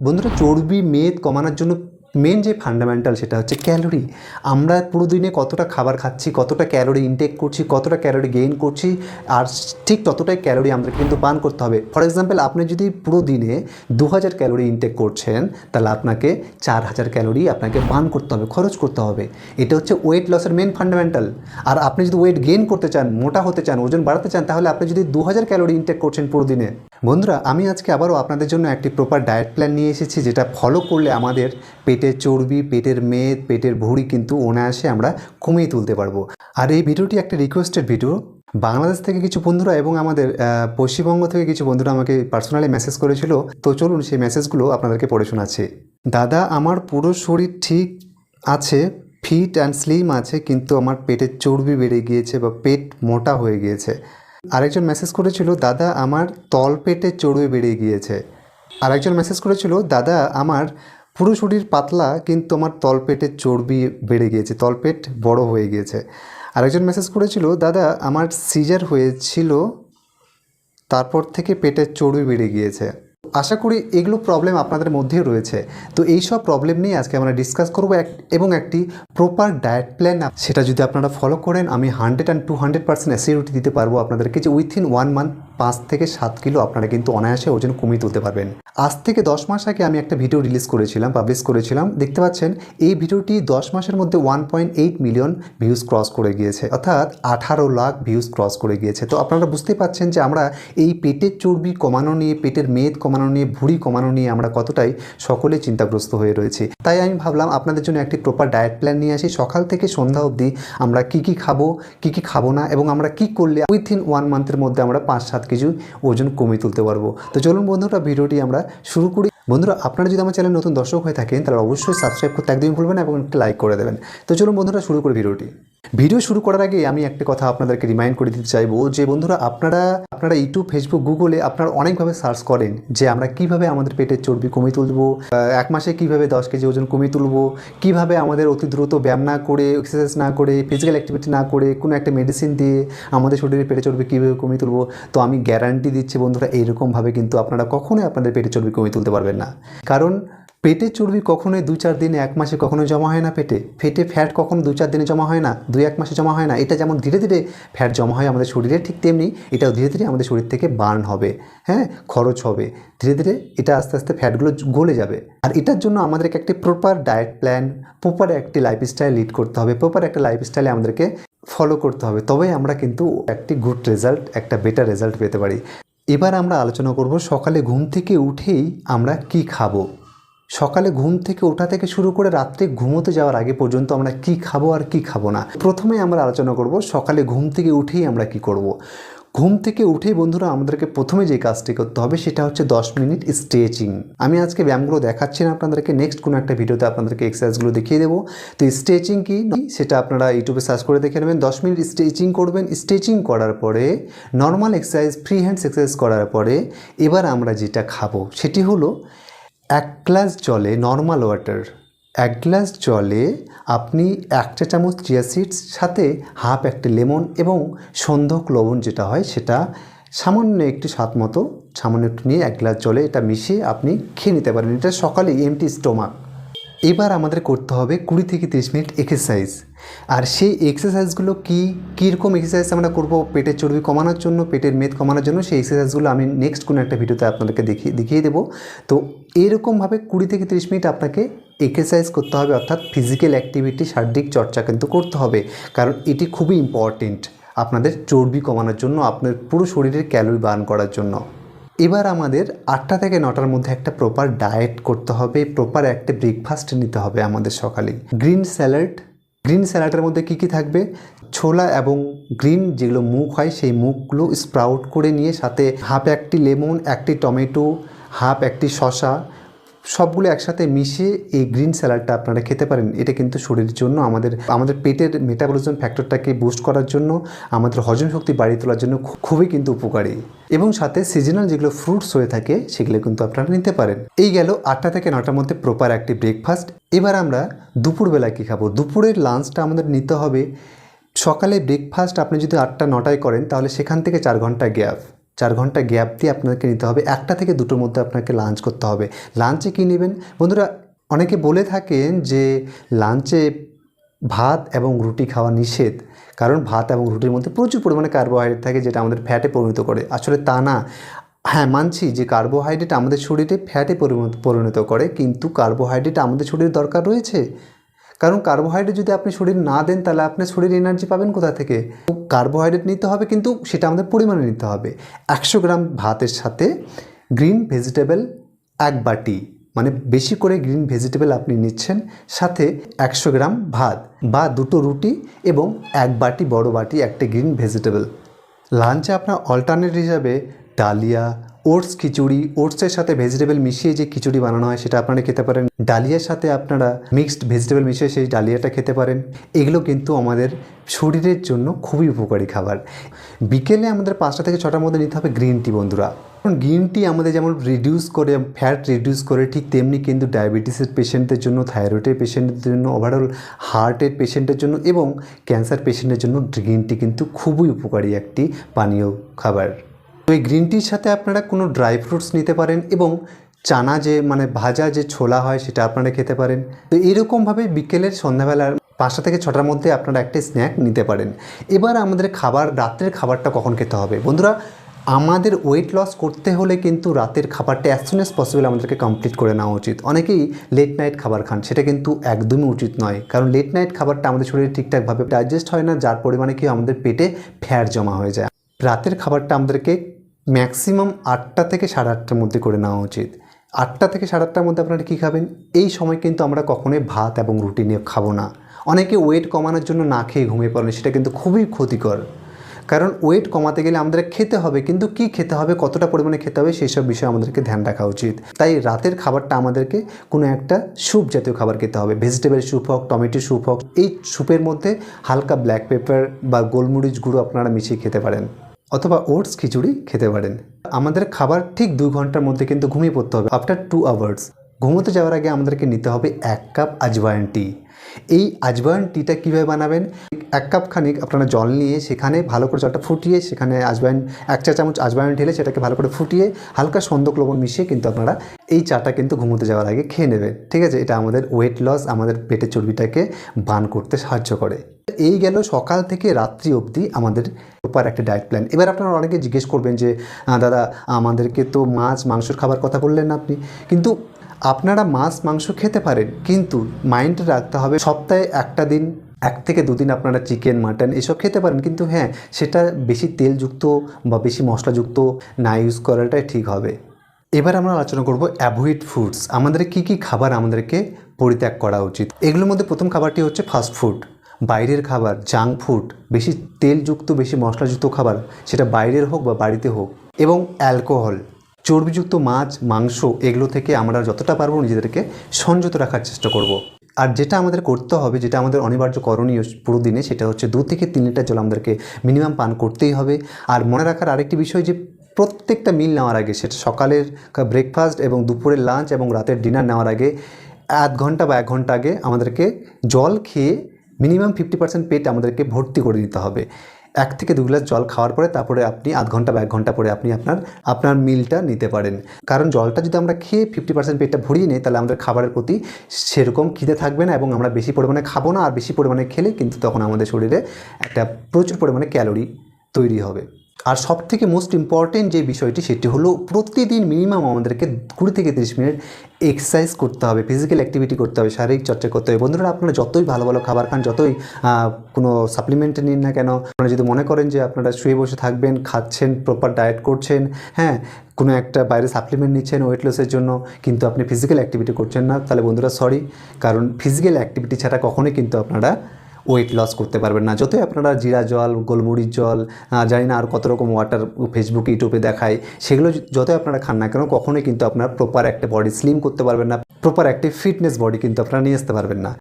বন্ধুরা চর্বি মেদ কমানোর জন্য মেন যে ফান্ডামেন্টাল সেটা হচ্ছে ক্যালোরি আমরা পুরো দিনে কতটা খাবার খাচ্ছি, কতটা ক্যালোরি ইনটেক করছি, কতটা ক্যালোরি গেইন করছি, আর ঠিক ততটাই ক্যালোরি আমাদের কিন্তু পান করতে হবে। ফর এক্সাম্পল আপনি যদি পুরো দিনে দু হাজার ক্যালোরি ইনটেক করছেন, তাহলে আপনাকে চার হাজার ক্যালোরি আপনাকে পান করতে হবে, খরচ করতে হবে। এটা হচ্ছে ওয়েট লসের মেন ফান্ডামেন্টাল আর আপনি যদি ওয়েট গেইন করতে চান, মোটা হতে চান, ওজন বাড়াতে চান, তাহলে আপনি যদি দু হাজার ক্যালোরি ইনটেক করছেন পুরো দিনে। বন্ধুরা, আমি আজকে আবারও আপনাদের জন্য একটি প্রপার ডায়েট প্ল্যান নিয়ে এসেছি, যেটা ফলো করলে আমাদের পেটের চর্বি, পেটের মেদ, পেটের ভুঁড়ি কিন্তু অনায়াসে আমরা কমিয়ে তুলতে পারব। আর এই ভিডিওটি একটা রিকোয়েস্টেড ভিডিও বাংলাদেশ থেকে কিছু বন্ধুরা এবং আমাদের পশ্চিমবঙ্গ থেকে কিছু বন্ধুরা আমাকে পার্সোনালি মেসেজ করেছিল। তো চলুন সেই মেসেজগুলো আপনাদেরকে পড়ে শোনাচ্ছি। দাদা, আমার পুরো শরীর ঠিক আছে ফিট অ্যান্ড স্লিম আছে, কিন্তু আমার পেটের চর্বি বেড়ে গিয়েছে বা পেট মোটা হয়ে গিয়েছে। আরেকজন মেসেজ করেছিল, দাদা, আমার তল পেটে চর্বি বেড়ে গিয়েছে। আরেকজন মেসেজ করেছিল, দাদা, আমার পুরো শরীর পাতলা, কিন্তু আমার তলপেটের চর্বি বেড়ে গিয়েছে, তলপেট বড় হয়ে গিয়েছে। আরেকজন মেসেজ করেছিল, দাদা, আমার সিজার হয়েছিল, তারপর থেকে পেটের চর্বি বেড়ে গিয়েছে। আশা করি এগুলো প্রবলেম আপনাদের মধ্যেও রয়েছে। তো এই সব প্রবলেম নিয়ে আজকে আমরা ডিসকাস করব এবং একটি প্রপার ডায়েট প্ল্যান সেটা যদি আপনারা ফলো করেন, আমি hundred and two hundred percent assurity দিতে পারব আপনাদেরকে যে উইথিন ওয়ান মান্থ পাঁচ থেকে সাত কিলো আপনারা কিন্তু অনায়াসে ওজন কমিয়ে তুলতে পারবেন। আজ থেকে দশ মাস আগে আমি একটা ভিডিও রিলিজ করেছিলাম পাবলিশ করেছিলাম। দেখতে পাচ্ছেন, এই ভিডিওটি দশ মাসের মধ্যে one point eight million views cross করে গিয়েছে, অর্থাৎ আঠারো লাখ ভিউজ ক্রস করে গিয়েছে। তো আপনারা বুঝতে পারছেন যে আমরা এই পেটের চর্বি কমানো নিয়ে, পেটের মেদ কমানো নিয়ে, ভুঁড়ি কমানো নিয়ে আমরা কতটাই সকলে চিন্তাগ্রস্ত হয়ে রয়েছি। তাই আমি ভাবলাম আপনাদের জন্য একটি প্রপার ডায়েট প্ল্যান নিয়ে আসি। সকাল থেকে সন্ধ্যা অবধি আমরা কি কি খাব, কি কি খাব না, এবং আমরা কি করলে উইথিন ওয়ান মান্থের মধ্যে আমরা পাঁচ সাত কেজি ওজন কমিয়ে তুলতে পারব। তো চলুন বন্ধুরা, ভিডিওটি আমরা শুরু করি। বন্ধুরা, আপনারা যদি আমার চ্যানেল নতুন দর্শক হয়ে থাকেন, তাহলে অবশ্যই সাবস্ক্রাইব করতে একদমই ভুলবেন এবং একটি লাইক করে দেবেন। তো চলুন বন্ধুরা, শুরু করি ভিডিওটি। ভিডিও শুরু করার আগে আমি একটা কথা আপনাদেরকে রিমাইন্ড করে দিতে চাইব যে বন্ধুরা, আপনারা আপনারা ইউটিউব ফেসবুক গুগলে আপনারা অনেকভাবে সার্চ করেন যে আমরা কীভাবে আমাদের পেটের চর্বি কমিয়ে তুলবো এক মাসে কীভাবে দশ কেজি ওজন কমিয়ে তুলবো, কীভাবে আমাদের অতি দ্রুত ব্যায়াম না করে এক্সারসাইজ না করে ফিজিক্যাল অ্যাক্টিভিটি না করে, কোনো একটা মেডিসিন দিয়ে আমাদের শরীরে পেটে চর্বি কীভাবে কমিয়ে তুলবো। তো আমি গ্যারান্টি দিচ্ছি বন্ধুরা, এইরকমভাবে কিন্তু আপনারা কখনোই আপনাদের পেটে চর্বি কমিয়ে তুলতে পারবেন না। কারণ পেটের চর্বি কখনোই দু চার দিনে, এক মাসে কখনো জমা হয় না পেটে। পেটে ফ্যাট কখনো দু চার দিনে জমা হয় না, দুই এক মাসে জমা হয় না। এটা যেমন ধীরে ধীরে ফ্যাট জমা হয় আমাদের শরীরে, ঠিক তেমনি এটাও ধীরে ধীরে আমাদের শরীর থেকে বার্ন হবে হ্যাঁ? খরচ হবে। ধীরে ধীরে এটা আস্তে আস্তে ফ্যাটগুলো গলে যাবে। আর এটার জন্য আমাদেরকে একটি প্রপার ডায়েট প্ল্যান প্রপার একটি লাইফস্টাইল লিড করতে হবে। প্রপার একটা লাইফস্টাইলে আমাদেরকে ফলো করতে হবে। তবেই আমরা কিন্তু একটি গুড রেজাল্ট একটা বেটার রেজাল্ট পেতে পারি। এবার আমরা আলোচনা করব সকালে ঘুম থেকে উঠেই আমরা কি খাব। সকালে ঘুম থেকে ওঠা থেকে শুরু করে রাত্রে ঘুমোতে যাওয়ার আগে পর্যন্ত আমরা কি খাব আর কি খাব না। প্রথমে আমরা আলোচনা করব সকালে ঘুম থেকে উঠেই আমরা কি করব। ঘুম থেকে উঠেই বন্ধুরা আমাদেরকে প্রথমে যে কাজটি করতে হবে সেটা হচ্ছে দশ মিনিট স্ট্রেচিং। আমি আজকে ব্যায়ামগুলো দেখাচ্ছি না আপনাদেরকে, নেক্সট কোনো একটা ভিডিওতে আপনাদেরকে এক্সারসাইজগুলো দেখিয়ে দেবো। তো স্ট্রেচিং কি? সেটা আপনারা ইউটিউবে সার্চ করে দেখে নেবেন। দশ মিনিট স্ট্রেচিং করবেন। স্ট্রেচিং করার পরে normal exercise free hands exercise করার পরে, এবার আমরা যেটা খাব সেটি হলো এক গ্লাস জলে নর্মাল ওয়াটার এক গ্লাস জলে আপনি একটা চামচ চিয়া সিডস সাথে হাফ একটি লেমন এবং সন্ধক লবণ যেটা হয় সেটা সামান্য একটু স্বাদ মতো, সামান্য একটু নিয়ে এক গ্লাস জলে এটা মিশিয়ে আপনি খেয়ে নিতে পারেন। এটা সকালে এমটি স্টোমাক এবার আমাদের করতে হবে কুড়ি থেকে তিরিশ মিনিট এক্সারসাইজ আর সেই এক্সারসাইজগুলো কী? কীরকম এক্সারসাইজ আমরা করব? পেটের চর্বি কমানোর জন্য, পেটের মেদ কমানোর জন্য সেই এক্সারসাইজগুলো আমি নেক্সট কোনো একটা ভিডিওতে আপনাদেরকে দেখিয়ে দেখিয়ে দেবো। তো এরকমভাবে কুড়ি থেকে তিরিশ মিনিট আপনাকে এক্সারসাইজ করতে হবে, অর্থাৎ ফিজিক্যাল অ্যাক্টিভিটি শারীরিক চর্চা কিন্তু করতে হবে। কারণ এটি খুবই ইম্পর্টেন্ট আপনাদের চর্বি কমানোর জন্য, আপনার পুরো শরীরের ক্যালোরি বার্ন করার জন্য। এবার আমাদের আটটা থেকে নটার মধ্যে একটা প্রপার ডায়েট করতে হবে প্রপার একটা ব্রেকফাস্ট নিতে হবে আমাদের সকালে। গ্রিন স্যালাড গ্রিন স্যালাডের মধ্যে কী কী থাকবে? ছোলা এবং গ্রিন যেগুলো মুখ হয়, সেই মুখগুলো স্প্রাউট করে নিয়ে সাথে হাফ একটি লেমন, একটি টমেটো হাফ একটি শশা সবগুলো একসাথে মিশিয়ে এই গ্রিন স্যালাডটা আপনারা খেতে পারেন। এটা কিন্তু শরীরের জন্য, আমাদের আমাদের পেটের মেটাবলিজম ফ্যাক্টরটাকে বুস্ট করার জন্য, আমাদের হজম শক্তি বাড়িয়ে তোলার জন্য খুবই কিন্তু উপকারী। এবং সাথে সিজনাল যেগুলো ফ্রুটস হয়ে থাকে, সেগুলো কিন্তু আপনারা নিতে পারেন। এই গেল আটটা থেকে নটার মধ্যে প্রপার একটি ব্রেকফাস্ট এবার আমরা দুপুরবেলা কী খাব? দুপুরের লাঞ্চটা আমাদের নিতে হবে। সকালে ব্রেকফাস্ট আপনি যদি আটটা, নটায় করেন, তাহলে সেখান থেকে চার ঘণ্টা গ্যাপ চার ঘণ্টা গ্যাপ দিয়ে আপনাকে নিতে হবে। একটা থেকে দুটোর মধ্যে আপনাকে লাঞ্চ করতে হবে। লাঞ্চে কী নেবেন? বন্ধুরা, অনেকে বলে থাকেন যে লাঞ্চে ভাত এবং রুটি খাওয়া নিষেধ। কারণ ভাত এবং রুটির মধ্যে প্রচুর পরিমাণে কার্বোহাইড্রেট থাকে যেটা আমাদের ফ্যাটে পরিণত করে। আসলে তা না। হ্যাঁ মানছি যে কার্বোহাইড্রেট আমাদের শরীরে ফ্যাটে পরিণত পরিণত করে, কিন্তু কার্বোহাইড্রেট আমাদের শরীরে দরকার রয়েছে। কারণ কার্বোহাইড্রেট যদি আপনি শরীর না দেন, তাহলে আপনার শরীর এনার্জি পাবেন কোথা থেকে? কার্বোহাইড্রেট নিতে হবে, কিন্তু সেটা আমাদের পরিমাণে নিতে হবে। একশো গ্রাম ভাতের সাথে গ্রিন ভেজিটেবল এক বাটি মানে বেশি করে গ্রিন ভেজিটেবল আপনি নিচ্ছেন, সাথে একশো গ্রাম ভাত বা দুটো রুটি এবং এক বাটি বড় বাটি, একটা গ্রিন ভেজিটেবল লাঞ্চে আপনার অল্টারনেট হিসাবে ডালিয়া ওটস খিচুড়ি, ওটসের সাথে ভেজিটেবল মিশিয়ে যে খিচুড়ি বানানো হয়, সেটা আপনারা খেতে পারেন। ডালিয়ার সাথে আপনারা মিক্সড ভেজিটেবল মিশিয়ে সেই ডালিয়াটা খেতে পারেন। এগুলো কিন্তু আমাদের শরীরের জন্য খুবই উপকারী খাবার। বিকেলে আমাদের পাঁচটা থেকে ছটার মধ্যে নিতে হবে গ্রিন টি বন্ধুরা। কারণ গ্রিন টি আমাদের যেমন রিডিউস করে ফ্যাট রিডিউস করে, ঠিক তেমনি কিন্তু ডায়াবেটিসের পেশেন্টদের জন্য থাইরয়েডের পেশেন্টের জন্য ওভারঅল হার্টের পেশেন্টের জন্য এবং ক্যান্সার পেশেন্টের জন্য গ্রিন টি কিন্তু খুবই উপকারী একটি পানীয় খাবার। তো এই গ্রিন টির সাথে আপনারা কোনো ড্রাই ফ্রুটস নিতে পারেন এবং চানা যে মানে ভাজা যে ছোলা হয় সেটা আপনারা খেতে পারেন। তো এইরকমভাবে বিকেলের সন্ধ্যাবেলার পাঁচটা থেকে ছটার মধ্যে আপনারা একটা স্ন্যাক নিতে পারেন। এবার আমাদের খাবার রাত্রের খাবারটা কখন খেতে হবে? বন্ধুরা, আমাদের ওয়েট লস করতে হলে কিন্তু রাতের খাবারটা অ্যাজ সুন অ্যাজ পসিবল আমাদেরকে কমপ্লিট করে নেওয়া উচিত। অনেকেই লেট নাইট খাবার খান, সেটা কিন্তু একদমই উচিত নয়। কারণ লেট নাইট খাবারটা আমাদের শরীরে ঠিকঠাকভাবে ডাইজেস্ট হয় না, যার পরিমাণে কি আমাদের পেটে ফ্যাট জমা হয়ে যায়। রাতের খাবারটা আমাদেরকে ম্যাক্সিমাম আটটা থেকে সাড়ে আটটার মধ্যে করে নেওয়া উচিত। আটটা থেকে সাড়ে আটটার মধ্যে আপনারা কী খাবেন? এই সময় কিন্তু আমরা কখনোই ভাত এবং রুটি নিয়ে খাব না। অনেকে ওয়েট কমানোর জন্য না খেয়ে ঘুমিয়ে পড়েন, সেটা কিন্তু খুবই ক্ষতিকর। কারণ ওয়েট কমাতে গেলে আমাদের খেতে হবে, কিন্তু কি খেতে হবে, কতটা পরিমাণে খেতে হবে, সেই সব বিষয়ে আমাদেরকে ধ্যান রাখা উচিত। তাই রাতের খাবারটা আমাদেরকে কোনো একটা স্যুপ জাতীয় খাবার খেতে হবে। ভেজিটেবল স্যুপ হোক টমেটো স্যুপ হোক, এই স্যুপের মধ্যে হালকা ব্ল্যাক পেপার বা গোলমরিচ গুঁড়ো আপনারা মিশিয়ে খেতে পারেন। অথবা ওটস খিচুড়ি খেতে পারেন। আমাদের খাবার ঠিক দু ঘণ্টার মধ্যে কিন্তু ঘুমিয়ে পড়তে হবে। আফটার টু আওয়ার্স ঘুমোতে যাওয়ার আগে আমাদেরকে নিতে হবে এক কাপ আজওয়াইন টি। এই আজওয়াইন টিটা কীভাবে বানাবেন? এক কাপ খানিক আপনারা জল নিয়ে সেখানে ভালো করে জলটা ফুটিয়ে সেখানে আজওয়াইন, এক চা চামচ আজওয়াইন ঢেলে সেটাকে ভালো করে ফুটিয়ে হালকা সন্দক লবণ মিশিয়ে কিন্তু আপনারা এই চাটা কিন্তু ঘুমোতে যাওয়ার আগে খেয়ে নেবেন। ঠিক আছে? এটা আমাদের ওয়েট লস আমাদের পেটের চর্বিটাকে বান করতে সাহায্য করে। এই গেল সকাল থেকে রাত্রি অবধি আমাদের প্রপার একটা ডায়েট প্ল্যান এবার আপনারা অনেকে জিজ্ঞেস করবেন যে দাদা, আমাদেরকে তো মাছ, মাংসর খাবার কথা বললেন আপনি। কিন্তু আপনারা মাছ, মাংস খেতে পারেন, কিন্তু মাইন্ডে রাখতে হবে সপ্তাহে একটা দিন, এক থেকে দুদিন আপনারা চিকেন মাটন এসব খেতে পারেন। কিন্তু হ্যাঁ সেটা বেশি তেলযুক্ত বা বেশি মশলাযুক্ত না ইউজ করাটাই ঠিক হবে। এবার আমরা আলোচনা করব অ্যাভয়েড ফুডস আমাদের কি কি খাবার আমাদেরকে পরিত্যাগ করা উচিত? এগুলোর মধ্যে প্রথম খাবারটি হচ্ছে ফাস্ট ফুড বাইরের খাবার জাঙ্ক ফুড বেশি তেলযুক্ত, বেশি মশলাযুক্ত খাবার, সেটা বাইরের হোক বা বাড়িতে হোক, এবং অ্যালকোহল চর্বিযুক্ত মাছ, মাংস, এগুলো থেকে আমরা যতটা পারব নিজেদেরকে সংযত রাখার চেষ্টা করব। আর যেটা আমাদের করতে হবে, যেটা আমাদের অনিবার্য করণীয় পুরো দিনে, সেটা হচ্ছে দু থেকে তিন লিটার জল আমাদেরকে মিনিমাম পান করতেই হবে আর মনে রাখার আরেকটি বিষয় যে, প্রত্যেকটা মিল নেওয়ার আগে, সেটা সকালের ব্রেকফাস্ট এবং দুপুরের লাঞ্চ এবং রাতের ডিনার নেওয়ার আগে, আধ ঘণ্টা বা এক ঘণ্টা আগে আমাদেরকে জল খেয়ে মিনিমাম ফিফটি পার্সেন্ট পেট আমাদেরকে ভর্তি করে দিতে হবে। এক থেকে দু গ্লাস জল খাওয়ার পরে তারপরে আপনি আধ ঘণ্টা বা এক ঘণ্টা পরে আপনি আপনার আপনার মিলটা নিতে পারেন। কারণ জলটা যদি আমরা খেয়ে ফিফটি পার্সেন্ট পেটটা ভরিয়ে নিই, তাহলে আমাদের খাবারের প্রতি সেরকম খিদে থাকবে না এবং আমরা বেশি পরিমাণে খাব না, আর বেশি পরিমাণে খেলে কিন্তু তখন আমাদের শরীরে একটা প্রচুর পরিমাণে ক্যালোরি তৈরি হবে। আর সব থেকে মোস্ট ইম্পর্টেন্ট যে বিষয়টি সেটি হলো প্রতিদিন মিনিমাম আমাদেরকে কুড়ি থেকে তিরিশ মিনিট এক্সারসাইজ করতে হবে ফিজিক্যাল অ্যাক্টিভিটি করতে হবে, শারীরিক চর্চা করতে হবে। বন্ধুরা, আপনারা যতই ভালো ভালো খাবার খান, যতই কোনো সাপ্লিমেন্ট নিন না কেন, আপনারা যদি মনে করেন যে আপনারা শুয়ে বসে থাকবেন, খাচ্ছেন প্রপার ডায়েট করছেন হ্যাঁ কোনো একটা বাইরে সাপ্লিমেন্ট নিচ্ছেন ওয়েট লসের জন্য, কিন্তু আপনি ফিজিক্যাল অ্যাক্টিভিটি করছেন না, তাহলে বন্ধুরা সরি কারণ ফিজিক্যাল অ্যাক্টিভিটি ছাড়া কখনোই কিন্তু আপনারা ওয়েট লস করতে পারবেন না। যতই আপনারা জিরা জল, গোলমরিচ জল জানি না আর কত রকম ওয়াটার ফেসবুক ইউটিউবে দেখায় সেগুলো যতই আপনারা খান না কেন, কখনোই কিন্তু আপনার প্রপার একটা বডি স্লিম করতে পারবেন না। প্রপার একটি ফিটনেস বডি কিন্তু আপনারা নিয়ে আসতে পারবেন না।